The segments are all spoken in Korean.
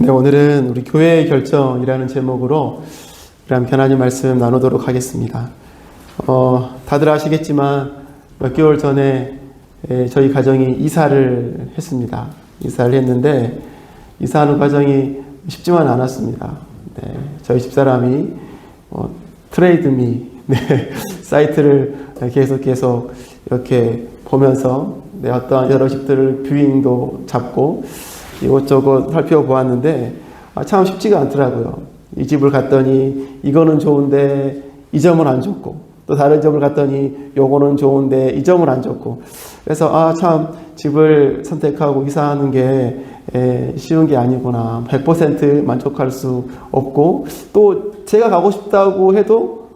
네, 오늘은 우리 교회의 결정이라는 제목으로 우리 함께 하나님 말씀 나누도록 하겠습니다. 어, 다들 아시겠지만 몇 개월 전에 에, 저희 가정이 이사를 했습니다. 이사를 했는데 이사하는 과정이 쉽지만 않았습니다. 네, 저희 집사람이 어, 트레이드미 네, 사이트를 계속 계속 이렇게 보면서 네, 어떤 여러 집들을 뷰잉도 잡고 이것저것 살펴보았는데 아, 참 쉽지가 않더라고요. 이 집을 갔더니 이거는 좋은데 이 점은 안 좋고 또 다른 점을 갔더니 요거는 좋은데 이 점은 안 좋고 그래서 아 참 집을 선택하고 이사하는 게 에, 쉬운 게 아니구나 100% 만족할 수 없고 또 제가 가고 싶다고 해도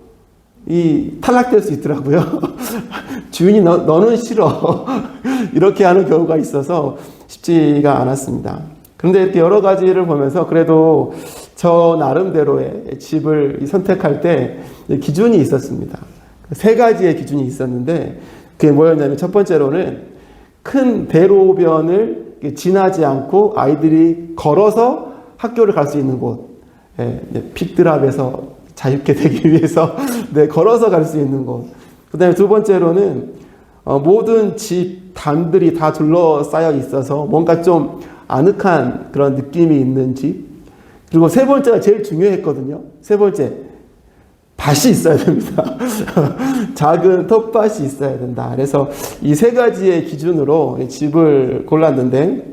이 탈락될 수 있더라고요. 주인이 너, 너는 싫어 이렇게 하는 경우가 있어서 쉽지가 않았습니다. 그런데 여러 가지를 보면서 그래도 저 나름대로의 집을 선택할 때 기준이 있었습니다. 세 가지의 기준이 있었는데 그게 뭐였냐면 첫 번째로는 큰 대로변을 지나지 않고 아이들이 걸어서 학교를 갈 수 있는 곳, 예, 픽드랍에서 자유롭게 되기 위해서 네, 걸어서 갈 수 있는 곳. 그 다음에 두 번째로는 어, 모든 집, 단들이 다 둘러싸여 있어서 뭔가 좀 아늑한 그런 느낌이 있는 집. 그리고 세 번째가 제일 중요했거든요. 세 번째, 밭이 있어야 됩니다. 작은 텃밭이 있어야 된다. 그래서 이 세 가지의 기준으로 집을 골랐는데,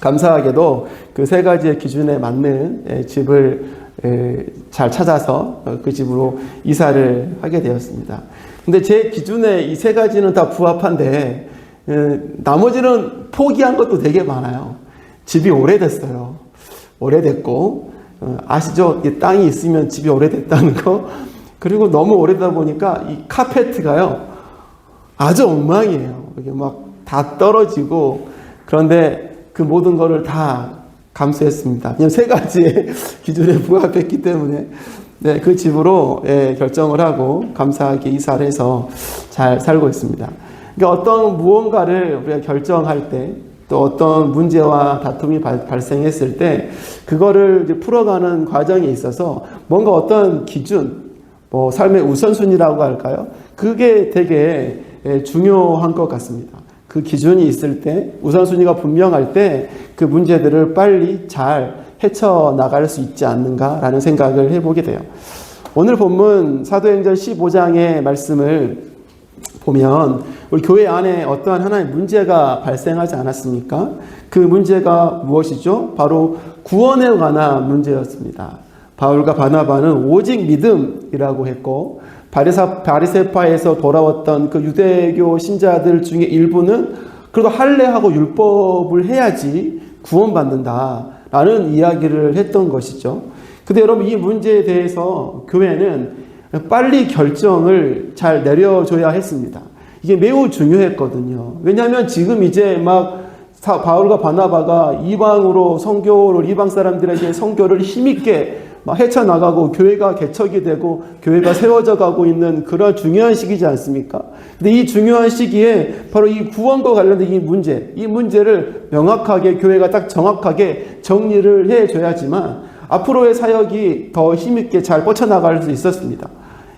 감사하게도 그 세 가지의 기준에 맞는 예, 집을 예, 잘 찾아서 그 집으로 이사를 하게 되었습니다. 근데 제 기준에 이 세 가지는 다 부합한데, 예, 나머지는 포기한 것도 되게 많아요. 집이 오래됐어요. 오래됐고, 어, 아시죠? 이 땅이 있으면 집이 오래됐다는 거. 그리고 너무 오래다 보니까 이 카페트가요. 아주 엉망이에요. 이게 막 다 떨어지고, 그런데 그 모든 거를 다 감수했습니다. 그냥 세 가지의 기준에 부합했기 때문에 네, 그 집으로 예, 결정을 하고 감사하게 이사를 해서 잘 살고 있습니다. 그러니까 어떤 무언가를 우리가 결정할 때 또 어떤 문제와 다툼이 발, 발생했을 때 그거를 이제 풀어가는 과정에 있어서 뭔가 어떤 기준, 뭐 삶의 우선순위라고 할까요? 그게 되게 예, 중요한 것 같습니다. 그 기준이 있을 때 우선순위가 분명할 때 그 문제들을 빨리 잘 헤쳐 나갈 수 있지 않는가라는 생각을 해보게 돼요. 오늘 본문 사도행전 15장의 말씀을 보면 우리 교회 안에 어떠한 하나의 문제가 발생하지 않았습니까? 그 문제가 무엇이죠? 바로 구원에 관한 문제였습니다. 바울과 바나바는 오직 믿음이라고 했고 바리사, 바리세파에서 돌아왔던 그 유대교 신자들 중에 일부는 그래도 할례하고 율법을 해야지 구원받는다 라는 이야기를 했던 것이죠. 근데 여러분 이 문제에 대해서 교회는 빨리 결정을 잘 내려줘야 했습니다. 이게 매우 중요했거든요. 왜냐하면 지금 이제 막 바울과 바나바가 이방으로 성교를 이방 사람들에게 성교를 힘있게 막 헤쳐나가고 교회가 개척이 되고 교회가 세워져 가고 있는 그런 중요한 시기지 않습니까? 근데 이 중요한 시기에 바로 이 구원과 관련된 이 문제, 이 문제를 명확하게 교회가 딱 정확하게 정리를 해줘야지만 앞으로의 사역이 더 힘있게 잘 뻗쳐나갈 수 있었습니다.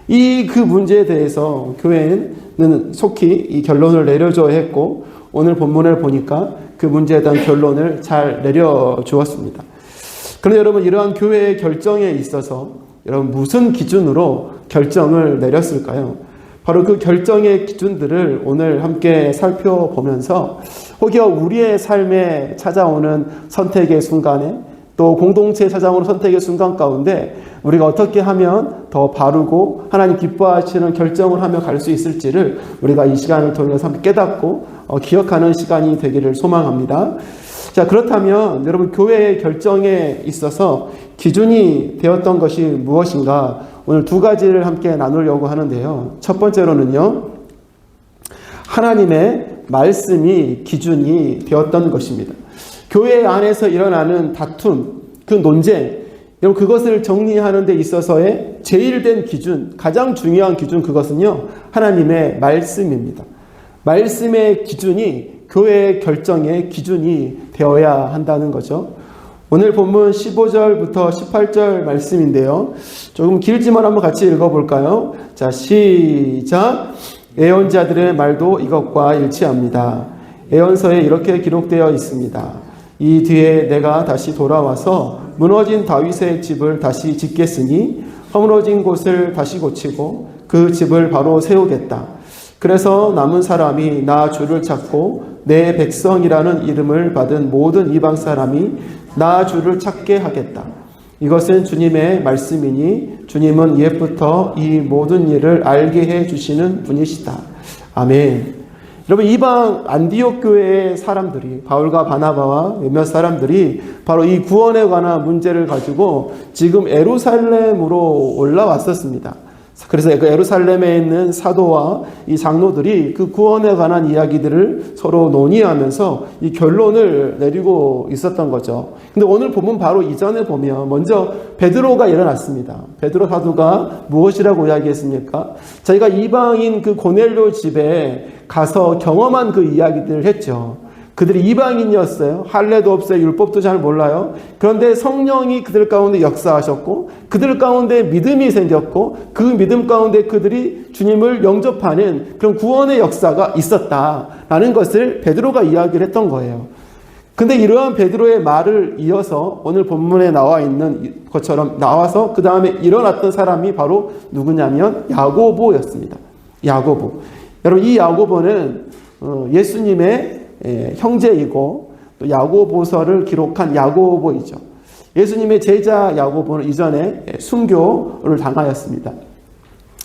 이 그 문제에 대해서 교회는 속히 이 결론을 내려줘야 했고 오늘 본문을 보니까 그 문제에 대한 결론을 잘 내려주었습니다. 그런데 여러분 이러한 교회의 결정에 있어서 여러분 무슨 기준으로 결정을 내렸을까요? 바로 그 결정의 기준들을 오늘 함께 살펴보면서 혹여 우리의 삶에 찾아오는 선택의 순간에 또 공동체 찾아오는 선택의 순간 가운데 우리가 어떻게 하면 더 바르고 하나님 기뻐하시는 결정을 하며 갈 수 있을지를 우리가 이 시간을 통해서 함께 깨닫고 어, 기억하는 시간이 되기를 소망합니다. 자, 그렇다면 여러분 교회의 결정에 있어서 기준이 되었던 것이 무엇인가 오늘 두 가지를 함께 나누려고 하는데요. 첫 번째로는요. 하나님의 말씀이 기준이 되었던 것입니다. 교회 안에서 일어나는 다툼, 그 논쟁, 여러분 그것을 정리하는 데 있어서의 제일 된 기준, 가장 중요한 기준 그것은요. 하나님의 말씀입니다. 말씀의 기준이 교회의 결정의 기준이 되어야 한다는 거죠. 오늘 본문 15절부터 18절 말씀인데요. 조금 길지만 한번 같이 읽어볼까요? 자, 시작. 애언자들의 말도 이것과 일치합니다. 애언서에 이렇게 기록되어 있습니다. 이 뒤에 내가 다시 돌아와서 무너진 다윗의 집을 다시 짓겠으니 허물어진 곳을 다시 고치고 그 집을 바로 세우겠다. 그래서 남은 사람이 나 주를 찾고 내 백성이라는 이름을 받은 모든 이방 사람이 나 주를 찾게 하겠다. 이것은 주님의 말씀이니 주님은 옛부터 이 모든 일을 알게 해 주시는 분이시다. 아멘. 여러분 이방 안디옥 교회의 사람들이 바울과 바나바와 몇몇 사람들이 바로 이 구원에 관한 문제를 가지고 지금 에루살렘으로 올라왔었습니다. 그래서 그 에루살렘에 있는 사도와 이 장로들이 그 구원에 관한 이야기들을 서로 논의하면서 이 결론을 내리고 있었던 거죠. 근데 오늘 보면 바로 이전에 보면 먼저 베드로가 일어났습니다. 베드로 사도가 무엇이라고 이야기했습니까? 저희가 이방인 그 고넬료 집에 가서 경험한 그 이야기들을 했죠. 그들이 이방인이었어요. 할례도 없어요. 율법도 잘 몰라요. 그런데 성령이 그들 가운데 역사하셨고 그들 가운데 믿음이 생겼고 그 믿음 가운데 그들이 주님을 영접하는 그런 구원의 역사가 있었다라는 것을 베드로가 이야기를 했던 거예요. 근데 이러한 베드로의 말을 이어서 오늘 본문에 나와 있는 것처럼 나와서 그 다음에 일어났던 사람이 바로 누구냐면 야고보였습니다. 야고보. 여러분 이 야고보는 어, 예수님의 예, 형제이고 또 야고보서를 기록한 야고보이죠. 예수님의 제자 야고보는 이전에 예, 순교를 당하였습니다.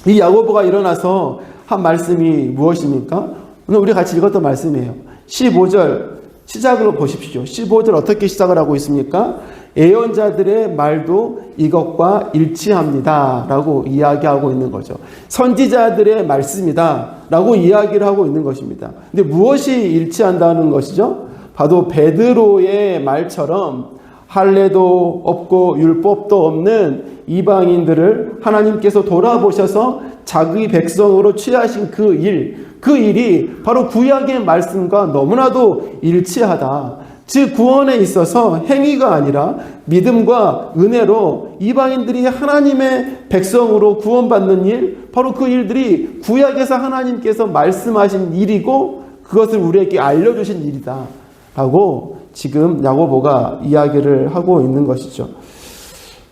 이 야고보가 일어나서 한 말씀이 무엇입니까? 오늘 우리 같이 읽었던 말씀이에요. 15절 시작으로 보십시오. 15절 어떻게 시작을 하고 있습니까? 예언자들의 말도 이것과 일치합니다. 라고 이야기하고 있는 거죠. 선지자들의 말씀이다. 라고 이야기를 하고 있는 것입니다. 근데 무엇이 일치한다는 것이죠? 바로 베드로의 말처럼 할례도 없고 율법도 없는 이방인들을 하나님께서 돌아보셔서 자기 백성으로 취하신 그 일, 그 일이 바로 구약의 말씀과 너무나도 일치하다. 즉 구원에 있어서 행위가 아니라 믿음과 은혜로 이방인들이 하나님의 백성으로 구원받는 일, 바로 그 일들이 구약에서 하나님께서 말씀하신 일이고 그것을 우리에게 알려주신 일이다. 라고 지금 야고보가 이야기를 하고 있는 것이죠.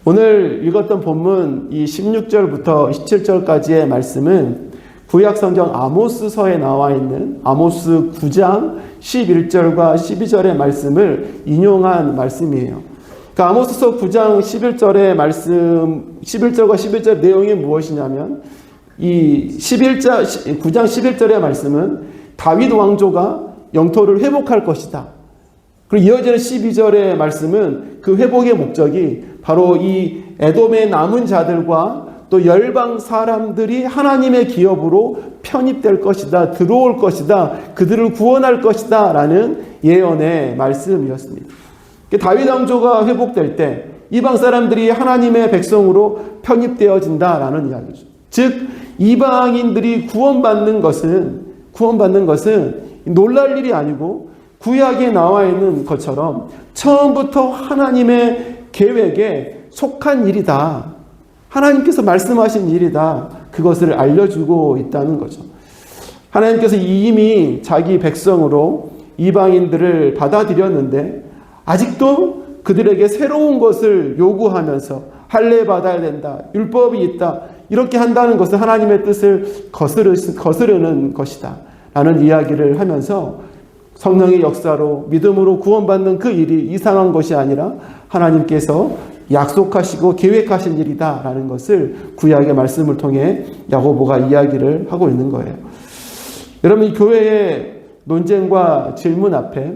오늘 읽었던 본문 이 16절부터 17절까지의 말씀은 구약 성경 아모스서에 나와 있는 아모스 9장 11절과 12절의 말씀을 인용한 말씀이에요. 그러니까 아모스서 9장 11절의 말씀 11절과 11절 내용이 무엇이냐면 이 11절 9장 11절의 말씀은 다윗 왕조가 영토를 회복할 것이다. 그리고 이어지는 12절의 말씀은 그 회복의 목적이 바로 이 에돔의 남은 자들과 또 열방 사람들이 하나님의 기업으로 편입될 것이다, 들어올 것이다, 그들을 구원할 것이다 라는 예언의 말씀이었습니다. 다윗 왕조가 회복될 때 이방 사람들이 하나님의 백성으로 편입되어진다라는 이야기죠. 즉 이방인들이 구원받는 것은 구원받는 것은 놀랄 일이 아니고 구약에 나와 있는 것처럼 처음부터 하나님의 계획에 속한 일이다. 하나님께서 말씀하신 일이다. 그것을 알려주고 있다는 거죠. 하나님께서 이미 자기 백성으로 이방인들을 받아들였는데 아직도 그들에게 새로운 것을 요구하면서 할례 받아야 된다. 율법이 있다. 이렇게 한다는 것은 하나님의 뜻을 거스르는 것이다. 라는 이야기를 하면서 성령의 역사로 믿음으로 구원받는 그 일이 이상한 것이 아니라 하나님께서 약속하시고 계획하신 일이다라는 것을 구약의 말씀을 통해 야고보가 이야기를 하고 있는 거예요. 여러분 이 교회의 논쟁과 질문 앞에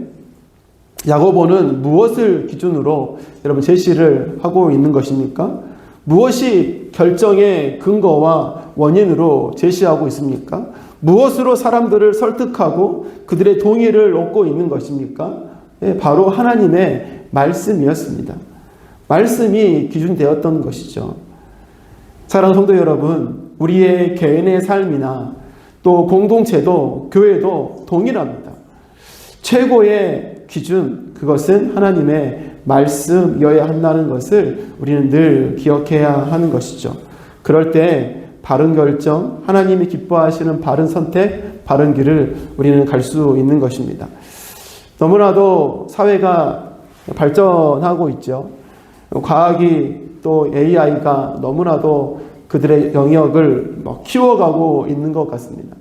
야고보는 무엇을 기준으로 여러분 제시를 하고 있는 것입니까? 무엇이 결정의 근거와 원인으로 제시하고 있습니까? 무엇으로 사람들을 설득하고 그들의 동의를 얻고 있는 것입니까? 예, 바로 하나님의 말씀이었습니다. 말씀이 기준되었던 것이죠. 사랑 성도 여러분, 우리의 개인의 삶이나 또 공동체도 교회도 동일합니다. 최고의 기준, 그것은 하나님의 말씀이어야 한다는 것을 우리는 늘 기억해야 하는 것이죠. 그럴 때 바른 결정, 하나님이 기뻐하시는 바른 선택, 바른 길을 우리는 갈 수 있는 것입니다. 너무나도 사회가 발전하고 있죠. 과학이 또 AI가 너무나도 그들의 영역을 막 키워가고 있는 것 같습니다.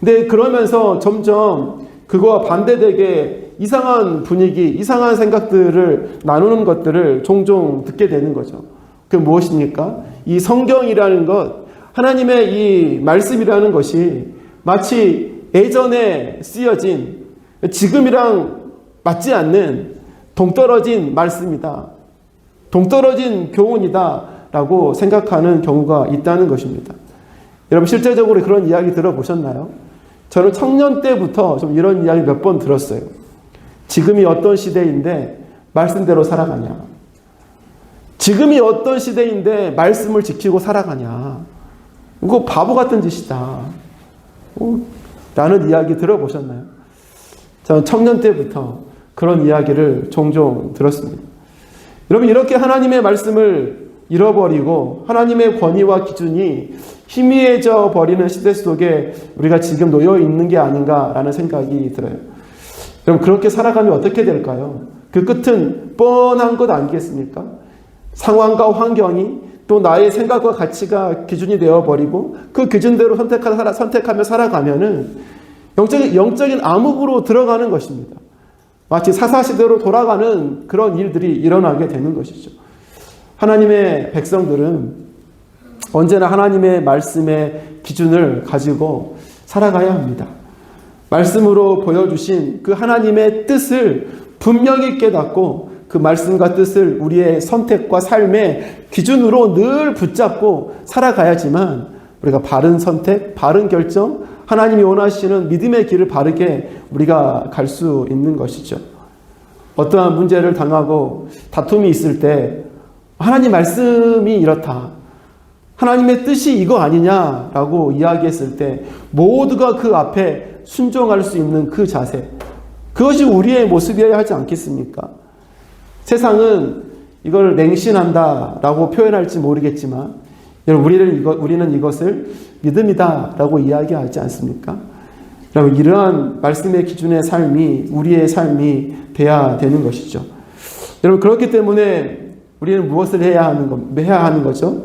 근데 그러면서 점점 그거와 반대되게 이상한 분위기, 이상한 생각들을 나누는 것들을 종종 듣게 되는 거죠. 그 무엇입니까? 이 성경이라는 것, 하나님의 이 말씀이라는 것이 마치 예전에 쓰여진 지금이랑 맞지 않는 동떨어진 말씀이다. 동떨어진 교훈이다. 라고 생각하는 경우가 있다는 것입니다. 여러분, 실제적으로 그런 이야기 들어보셨나요? 저는 청년 때부터 좀 이런 이야기 몇 번 들었어요. 지금이 어떤 시대인데 말씀대로 살아가냐. 지금이 어떤 시대인데 말씀을 지키고 살아가냐. 이거 바보 같은 짓이다. 어? 라는 이야기 들어보셨나요? 저는 청년 때부터 그런 이야기를 종종 들었습니다. 여러분, 이렇게 하나님의 말씀을 잃어버리고 하나님의 권위와 기준이 희미해져 버리는 시대 속에 우리가 지금 놓여 있는 게 아닌가라는 생각이 들어요. 그럼 그렇게 살아가면 어떻게 될까요? 그 끝은 뻔한 것 아니겠습니까? 상황과 환경이 또 나의 생각과 가치가 기준이 되어버리고 그 기준대로 선택하, 선택하며 살아가면은 영적인, 영적인 암흑으로 들어가는 것입니다. 마치 사사시대로 돌아가는 그런 일들이 일어나게 되는 것이죠. 하나님의 백성들은 언제나 하나님의 말씀의 기준을 가지고 살아가야 합니다. 말씀으로 보여주신 그 하나님의 뜻을 분명히 깨닫고 그 말씀과 뜻을 우리의 선택과 삶의 기준으로 늘 붙잡고 살아가야지만 우리가 바른 선택, 바른 결정, 하나님이 원하시는 믿음의 길을 바르게 우리가 갈 수 있는 것이죠. 어떠한 문제를 당하고 다툼이 있을 때 하나님 말씀이 이렇다. 하나님의 뜻이 이거 아니냐라고 이야기했을 때 모두가 그 앞에 순종할 수 있는 그 자세. 그것이 우리의 모습이어야 하지 않겠습니까? 세상은 이걸 맹신한다라고 표현할지 모르겠지만 우리는 이거, 우리는 이것을 믿음이다 라고 이야기하지 않습니까? 여러분 이러한 말씀의 기준의 삶이 우리의 삶이 돼야 되는 것이죠. 여러분 그렇기 때문에 우리는 무엇을 해야 하는 것, 해야 하는 거죠?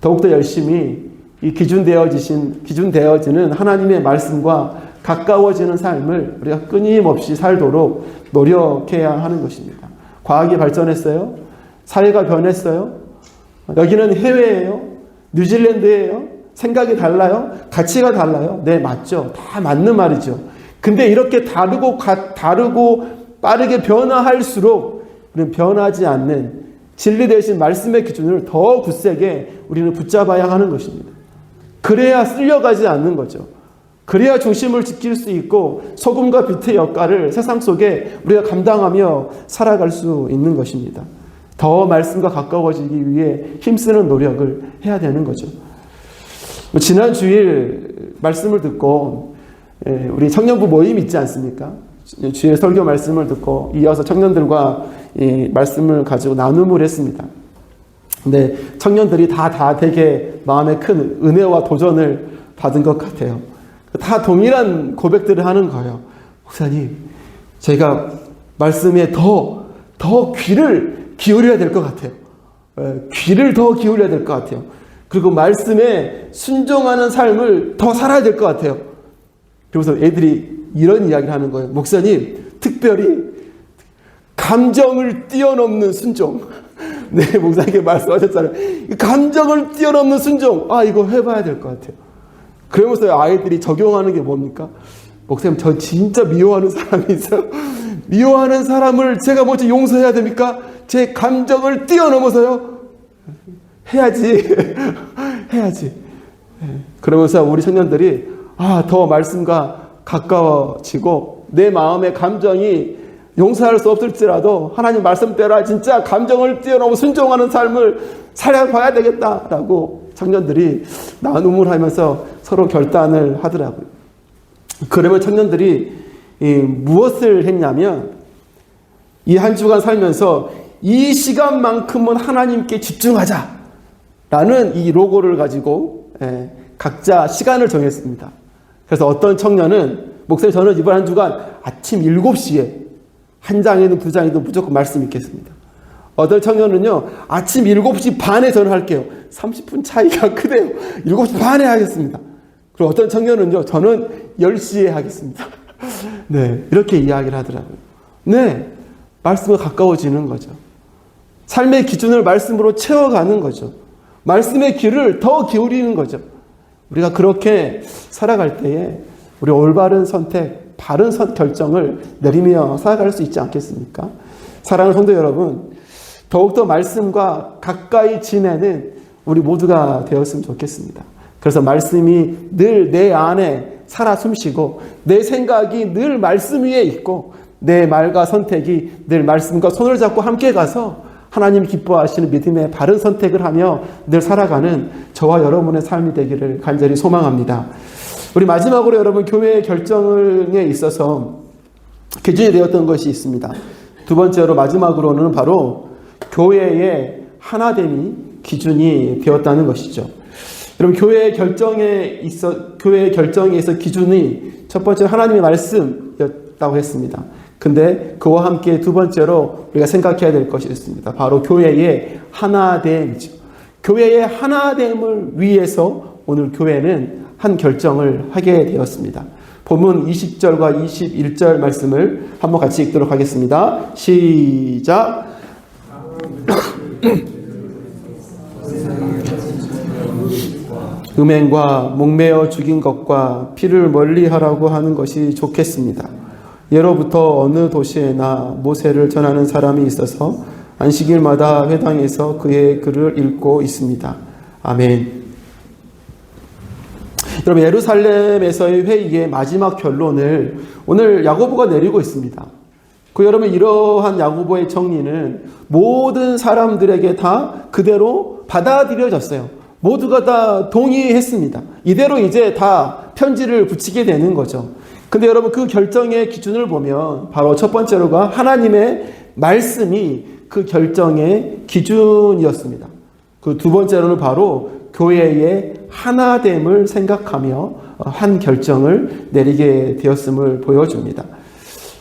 더욱더 열심히 이 기준되어지신 기준되어지는 하나님의 말씀과 가까워지는 삶을 우리가 끊임없이 살도록 노력해야 하는 것입니다. 과학이 발전했어요. 사회가 변했어요. 여기는 해외예요. 뉴질랜드예요. 생각이 달라요? 가치가 달라요? 네, 맞죠. 다 맞는 말이죠. 근데 이렇게 다르고 가, 다르고 빠르게 변화할수록 우리는 변하지 않는 진리 대신 말씀의 기준을 더 굳세게 우리는 붙잡아야 하는 것입니다. 그래야 쓸려가지 않는 거죠. 그래야 중심을 지킬 수 있고 소금과 빛의 역할을 세상 속에 우리가 감당하며 살아갈 수 있는 것입니다. 더 말씀과 가까워지기 위해 힘쓰는 노력을 해야 되는 거죠. 지난 주일 말씀을 듣고 예, 우리 청년부 모임 있지 않습니까? 주일 설교 말씀을 듣고 이어서 청년들과 말씀을 가지고 나눔을 했습니다. 근데 청년들이 다, 다 되게 마음에 큰 은혜와 도전을 받은 것 같아요. 다 동일한 고백들을 하는 거예요. 목사님, 제가 말씀에 더, 더 귀를 기울여야 될 것 같아요. 예, 귀를 더 기울여야 될 것 같아요. 그리고 말씀에 순종하는 삶을 더 살아야 될 것 같아요. 그러면서 애들이 이런 이야기를 하는 거예요. 목사님, 특별히 감정을 뛰어넘는 순종. 네, 목사님께 말씀하셨잖아요. 감정을 뛰어넘는 순종. 아, 이거 해봐야 될 것 같아요. 그러면서 아이들이 적용하는 게 뭡니까? 목사님, 저 진짜 미워하는 사람이 있어요. 미워하는 사람을 제가 먼저 용서해야 됩니까? 제 감정을 뛰어넘어서요? 해야지. 해야지. 네. 그러면서 우리 청년들이, 아, 더 말씀과 가까워지고, 내 마음의 감정이 용서할 수 없을지라도 하나님 말씀대로 진짜 감정을 뛰어넘어 순종하는 삶을 살아봐야 되겠다라고 청년들이 나눔을 하면서 서로 결단을 하더라고요. 그러면 청년들이 무엇을 했냐면 이 한 주간 살면서 이 시간만큼은 하나님께 집중하자 라는 이 로고를 가지고 예, 각자 시간을 정했습니다. 그래서 어떤 청년은 목사님 저는 이번 한 주간 아침 7시에 한 장이든 두 장이든 무조건 말씀 읽겠습니다. 어떤 청년은요, 아침 7시 반에 저는 할게요. 30분 차이가 크대요. 7시 반에 하겠습니다. 그리고 어떤 청년은요, 저는 10시에 하겠습니다. 네, 이렇게 이야기를 하더라고요. 네, 말씀과 가까워지는 거죠. 삶의 기준을 말씀으로 채워가는 거죠. 말씀의 귀를 더 기울이는 거죠. 우리가 그렇게 살아갈 때에 우리 올바른 선택, 바른 선 결정을 내리며 살아갈 수 있지 않겠습니까? 사랑하는 성도 여러분, 더욱더 말씀과 가까이 지내는 우리 모두가 되었으면 좋겠습니다. 그래서 말씀이 늘 내 안에 살아 숨쉬고 내 생각이 늘 말씀 위에 있고 내 말과 선택이 늘 말씀과 손을 잡고 함께 가서 하나님 기뻐하시는 믿음의 바른 선택을 하며 늘 살아가는 저와 여러분의 삶이 되기를 간절히 소망합니다. 우리 마지막으로 여러분 교회의 결정에 있어서 기준이 되었던 것이 있습니다. 두 번째로 마지막으로는 바로 교회의 하나됨이 기준이 되었다는 것이죠. 여러분 교회의 결정에 있어 교회의 결정에 있어 기준이 첫 번째 하나님의 말씀이었다고 했습니다. 근데 그와 함께 두 번째로 우리가 생각해야 될 것이 있습니다. 바로 교회의 하나됨이죠. 교회의 하나됨을 위해서 오늘 교회는 한 결정을 하게 되었습니다. 본문 20절과 21절 말씀을 한번 같이 읽도록 하겠습니다. 시작. 음행과 목매어 죽인 것과 피를 멀리 하라고 하는 것이 좋겠습니다. 예로부터 어느 도시에나 모세를 전하는 사람이 있어서 안식일마다 회당에서 그의 글을 읽고 있습니다. 아멘. 여러분 예루살렘에서의 회의의 마지막 결론을 오늘 야고보가 내리고 있습니다. 그 여러분 이러한 야고보의 정리는 모든 사람들에게 다 그대로 받아들여졌어요. 모두가 다 동의했습니다. 이대로 이제 다 편지를 붙이게 되는 거죠. 근데 여러분 그 결정의 기준을 보면 바로 첫 번째로가 하나님의 말씀이 그 결정의 기준이었습니다. 그 두 번째로는 바로 교회의 하나됨을 생각하며 한 결정을 내리게 되었음을 보여줍니다.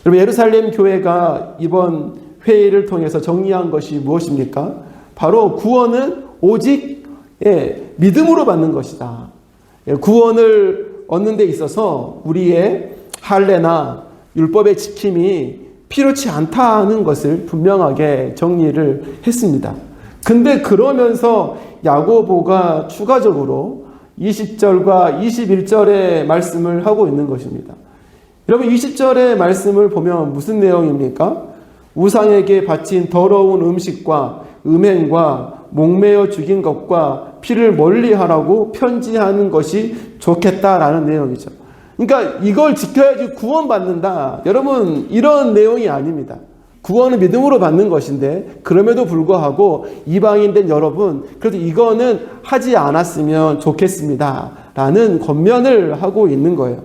여러분 예루살렘 교회가 이번 회의를 통해서 정리한 것이 무엇입니까? 바로 구원은 오직 예, 믿음으로 받는 것이다. 예, 구원을 얻는 데 있어서 우리의 할례나 율법의 지킴이 필요치 않다는 것을 분명하게 정리를 했습니다. 근데 그러면서 야고보가 추가적으로 20절과 21절의 말씀을 하고 있는 것입니다. 여러분 20절의 말씀을 보면 무슨 내용입니까? 우상에게 바친 더러운 음식과 음행과 목매어 죽인 것과 피를 멀리하라고 편지하는 것이 좋겠다라는 내용이죠. 그러니까 이걸 지켜야지 구원받는다. 여러분 이런 내용이 아닙니다. 구원은 믿음으로 받는 것인데 그럼에도 불구하고 이방인 된 여러분 그래도 이거는 하지 않았으면 좋겠습니다. 라는 권면을 하고 있는 거예요.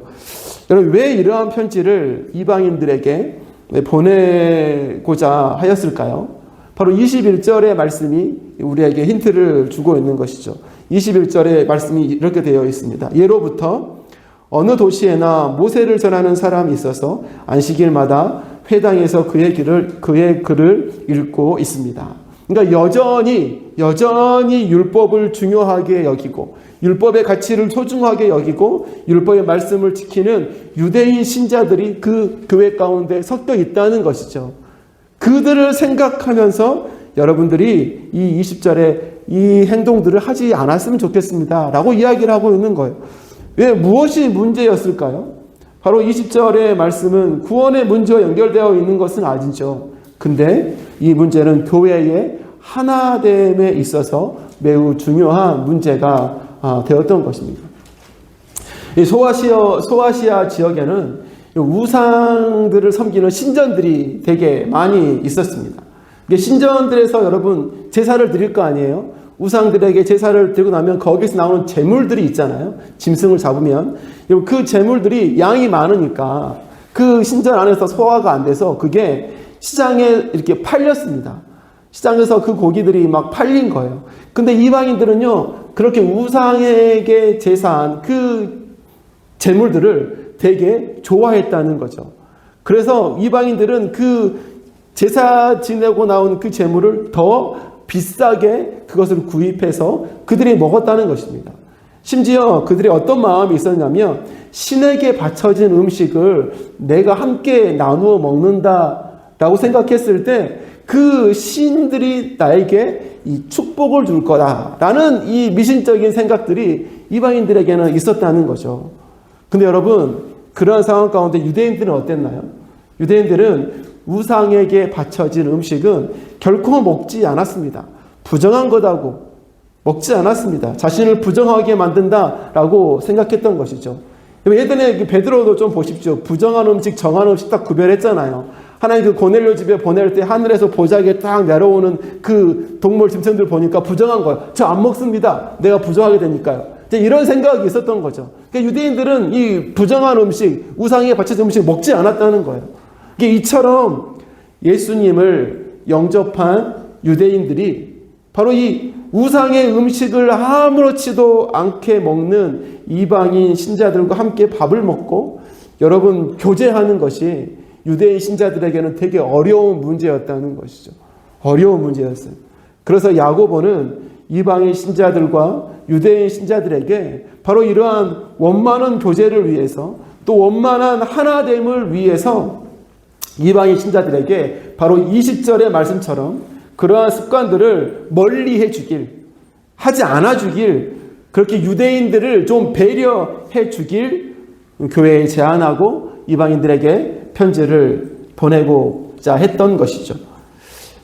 여러분 왜 이러한 편지를 이방인들에게 보내고자 하였을까요? 바로 21절의 말씀이 우리에게 힌트를 주고 있는 것이죠. 21절의 말씀이 이렇게 되어 있습니다. 예로부터 어느 도시에나 모세를 전하는 사람이 있어서 안식일마다 회당에서 그의 길을 그의 글을 읽고 있습니다. 그러니까 여전히 여전히 율법을 중요하게 여기고 율법의 가치를 소중하게 여기고 율법의 말씀을 지키는 유대인 신자들이 그 교회 가운데 섞여 있다는 것이죠. 그들을 생각하면서 여러분들이 이 20절에 이 행동들을 하지 않았으면 좋겠습니다. 라고 이야기를 하고 있는 거예요. 왜 무엇이 문제였을까요? 바로 20절의 말씀은 구원의 문제와 연결되어 있는 것은 아니죠. 근데 이 문제는 교회의 하나됨에 있어서 매우 중요한 문제가 아, 되었던 것입니다. 소아시아, 소아시아 지역에는 우상들을 섬기는 신전들이 되게 많이 있었습니다. 신전들에서 여러분 제사를 드릴 거 아니에요? 우상들에게 제사를 드리고 나면 거기서 나오는 재물들이 있잖아요. 짐승을 잡으면 그 재물들이 양이 많으니까 그 신전 안에서 소화가 안 돼서 그게 시장에 이렇게 팔렸습니다. 시장에서 그 고기들이 막 팔린 거예요. 근데 이방인들은요, 그렇게 우상에게 제사한 그 재물들을 되게 좋아했다는 거죠. 그래서 이방인들은 그 제사 지내고 나온 그 재물을 더 비싸게 그것을 구입해서 그들이 먹었다는 것입니다. 심지어 그들이 어떤 마음이 있었냐면 신에게 바쳐진 음식을 내가 함께 나누어 먹는다라고 생각했을 때 그 신들이 나에게 이 축복을 줄 거다라는 이 미신적인 생각들이 이방인들에게는 있었다는 거죠. 근데 여러분 그런 상황 가운데 유대인들은 어땠나요? 유대인들은 우상에게 바쳐진 음식은 결코 먹지 않았습니다. 부정한 거다고 먹지 않았습니다. 자신을 부정하게 만든다라고 생각했던 것이죠. 예전에 베드로도 좀 보십시오. 부정한 음식, 정한 음식 딱 구별했잖아요. 하나님 그 고넬료 집에 보낼 때 하늘에서 보자기에 딱 내려오는 그 동물 짐승들 보니까 부정한 거예요. 저 안 먹습니다. 내가 부정하게 되니까요. 이런 생각이 있었던 거죠. 그러니까 유대인들은 이 부정한 음식, 우상에 바쳐진 음식 먹지 않았다는 거예요. 이게 이처럼 예수님을 영접한 유대인들이 바로 이 우상의 음식을 아무렇지도 않게 먹는 이방인 신자들과 함께 밥을 먹고 여러분 교제하는 것이 유대인 신자들에게는 되게 어려운 문제였다는 것이죠. 어려운 문제였어요. 그래서 야고보는 이방인 신자들과 유대인 신자들에게 바로 이러한 원만한 교제를 위해서 또 원만한 하나됨을 위해서 이방인 신자들에게 바로 20절의 말씀처럼 그러한 습관들을 멀리 해 주길, 하지 않아 주길, 그렇게 유대인들을 좀 배려해 주길 교회에 제안하고 이방인들에게 편지를 보내고자 했던 것이죠.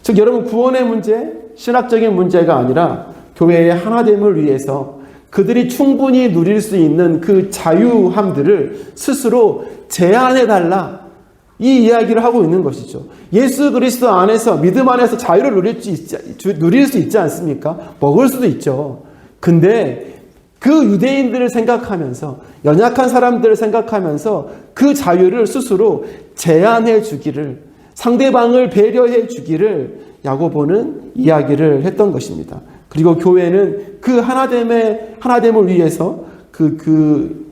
즉, 여러분, 구원의 문제, 신학적인 문제가 아니라 교회의 하나됨을 위해서 그들이 충분히 누릴 수 있는 그 자유함들을 스스로 제한해 달라. 이 이야기를 하고 있는 것이죠. 예수 그리스도 안에서 믿음 안에서 자유를 누릴 수 있지, 누릴 수 있지 않습니까? 먹을 수도 있죠. 근데 그 유대인들을 생각하면서 연약한 사람들을 생각하면서 그 자유를 스스로 제한해 주기를 상대방을 배려해 주기를 야고보는 이야기를 했던 것입니다. 그리고 교회는 그 하나됨의 하나됨을 위해서 그 그,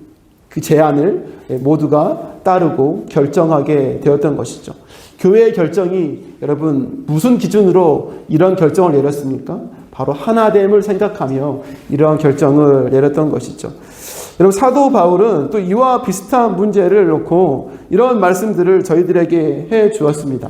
그 제안을 모두가 따르고 결정하게 되었던 것이죠. 교회의 결정이 여러분 무슨 기준으로 이런 결정을 내렸습니까? 바로 하나됨을 생각하며 이러한 결정을 내렸던 것이죠. 여러분 사도 바울은 또 이와 비슷한 문제를 놓고 이런 말씀들을 저희들에게 해 주었습니다.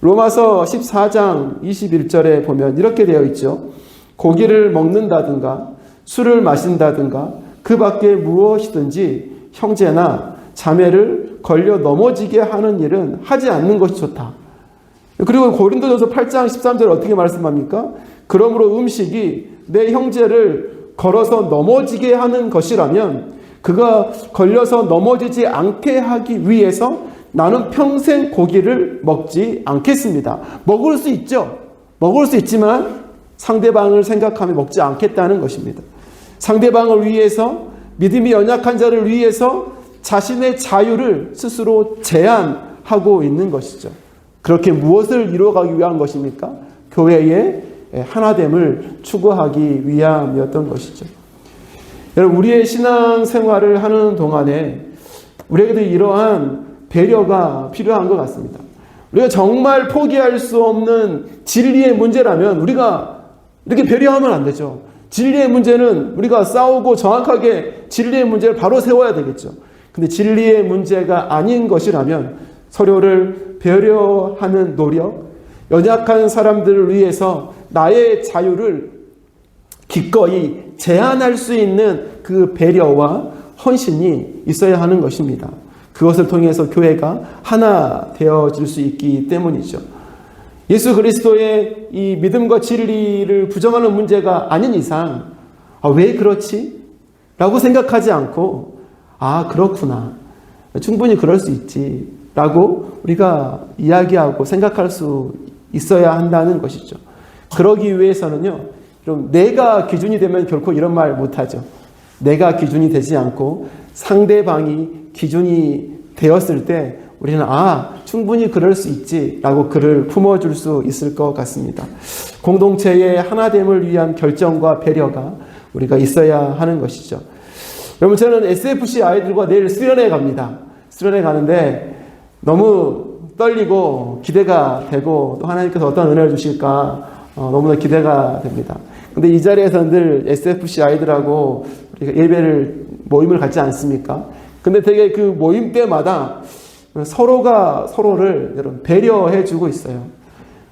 로마서 14장 21절에 보면 이렇게 되어 있죠. 고기를 먹는다든가 술을 마신다든가 그 밖에 무엇이든지 형제나 자매를 걸려 넘어지게 하는 일은 하지 않는 것이 좋다. 그리고 고린도전서 8장 13절 어떻게 말씀합니까? 그러므로 음식이 내 형제를 걸어서 넘어지게 하는 것이라면 그가 걸려서 넘어지지 않게 하기 위해서 나는 평생 고기를 먹지 않겠습니다. 먹을 수 있죠. 먹을 수 있지만 상대방을 생각하며 먹지 않겠다는 것입니다. 상대방을 위해서 믿음이 연약한 자를 위해서 자신의 자유를 스스로 제한하고 있는 것이죠. 그렇게 무엇을 이루어가기 위한 것입니까? 교회의 하나됨을 추구하기 위함이었던 것이죠. 여러분, 우리의 신앙 생활을 하는 동안에 우리에게도 이러한 배려가 필요한 것 같습니다. 우리가 정말 포기할 수 없는 진리의 문제라면 우리가 이렇게 배려하면 안 되죠. 진리의 문제는 우리가 싸우고 정확하게 진리의 문제를 바로 세워야 되겠죠. 근데 진리의 문제가 아닌 것이라면 서로를 배려하는 노력, 연약한 사람들을 위해서 나의 자유를 기꺼이 제한할 수 있는 그 배려와 헌신이 있어야 하는 것입니다. 그것을 통해서 교회가 하나 되어질 수 있기 때문이죠. 예수 그리스도의 이 믿음과 진리를 부정하는 문제가 아닌 이상, 아, 왜 그렇지? 라고 생각하지 않고, 아, 그렇구나. 충분히 그럴 수 있지. 라고 우리가 이야기하고 생각할 수 있어야 한다는 것이죠. 그러기 위해서는요, 좀 내가 기준이 되면 결코 이런 말 못하죠. 내가 기준이 되지 않고 상대방이 기준이 되었을 때 우리는 아, 충분히 그럴 수 있지라고 그를 품어줄 수 있을 것 같습니다. 공동체의 하나됨을 위한 결정과 배려가 우리가 있어야 하는 것이죠. 여러분, 저는 SFC 아이들과 내일 수련회 갑니다. 수련회 가는데 너무 떨리고 기대가 되고 또 하나님께서 어떤 은혜를 주실까 어, 너무나 기대가 됩니다. 근데 이 자리에서 늘 SFC 아이들하고 우리가 예배를 모임을 갖지 않습니까? 근데 되게 그 모임 때마다 서로가 서로를 여러분 배려해 주고 있어요.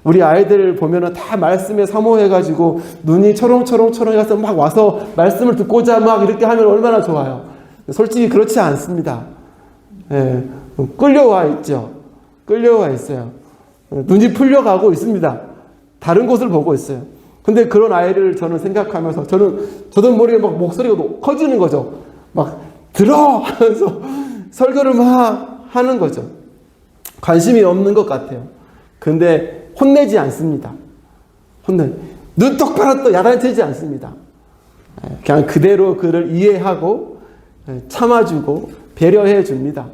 우리 아이들 보면은 다 말씀에 사모해가지고 눈이 초롱초롱초롱 해서 막 와서 말씀을 듣고자 막 이렇게 하면 얼마나 좋아요. 솔직히 그렇지 않습니다. 예, 끌려와 있죠. 끌려와 있어요. 눈이 풀려가고 있습니다. 다른 곳을 보고 있어요. 근데 그런 아이를 저는 생각하면서 저는 저도 모르게 막 목소리가 커지는 거죠. 막 들어 하면서 설교를 막 하는 거죠. 관심이 없는 것 같아요. 근데 혼내지 않습니다. 혼내. 눈 똑바로 또 야단치지 않습니다. 예, 그냥 그대로 그를 이해하고 예, 참아주고 배려해 줍니다.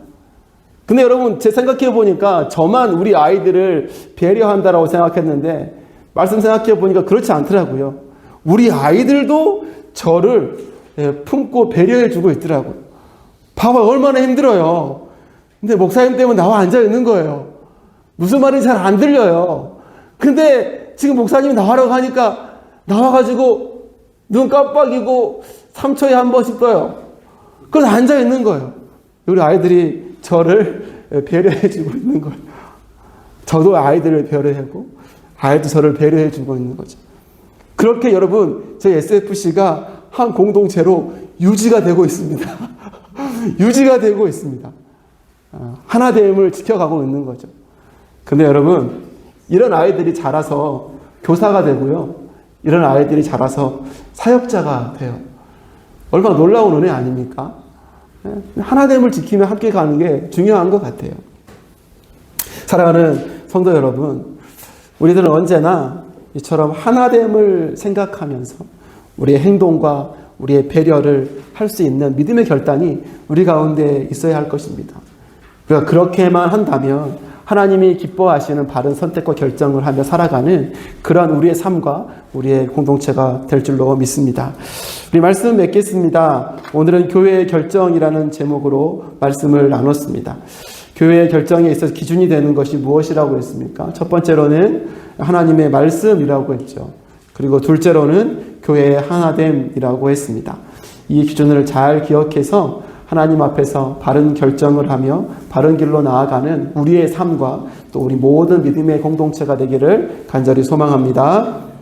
근데 여러분, 제 생각해 보니까 저만 우리 아이들을 배려한다라고 생각했는데, 말씀 생각해 보니까 그렇지 않더라고요. 우리 아이들도 저를 예, 품고 배려해 주고 있더라고요. 봐봐, 얼마나 힘들어요. 근데 목사님 때문에 나와 앉아 있는 거예요. 무슨 말인지 잘 안 들려요. 근데 지금 목사님이 나와라고 하니까 나와가지고 눈 깜빡이고 3초에 한 번씩 떠요. 그래서 앉아 있는 거예요. 우리 아이들이 저를 배려해 주고 있는 거예요. 저도 아이들을 배려하고 아이도 저를 배려해 주고 있는 거죠. 그렇게 여러분, 저희 SFC가 한 공동체로 유지가 되고 있습니다. 유지가 되고 있습니다. 어, 하나됨을 지켜가고 있는 거죠. 근데 여러분, 이런 아이들이 자라서 교사가 되고요. 이런 아이들이 자라서 사역자가 돼요. 얼마나 놀라운 은혜 아닙니까? 예, 하나됨을 지키며 함께 가는 게 중요한 것 같아요. 사랑하는 성도 여러분, 우리들은 언제나 이처럼 하나됨을 생각하면서 우리의 행동과 우리의 배려를 할 수 있는 믿음의 결단이 우리 가운데 있어야 할 것입니다. 우리가 그렇게만 한다면 하나님이 기뻐하시는 바른 선택과 결정을 하며 살아가는 그러한 우리의 삶과 우리의 공동체가 될 줄로 믿습니다. 우리 말씀 맺겠습니다. 오늘은 교회의 결정이라는 제목으로 말씀을 나눴습니다. 교회의 결정에 있어서 기준이 되는 것이 무엇이라고 했습니까? 첫 번째로는 하나님의 말씀이라고 했죠. 그리고 둘째로는 교회의 하나됨이라고 했습니다. 이 기준을 잘 기억해서 하나님 앞에서 바른 결정을 하며 바른 길로 나아가는 우리의 삶과 또 우리 모든 믿음의 공동체가 되기를 간절히 소망합니다.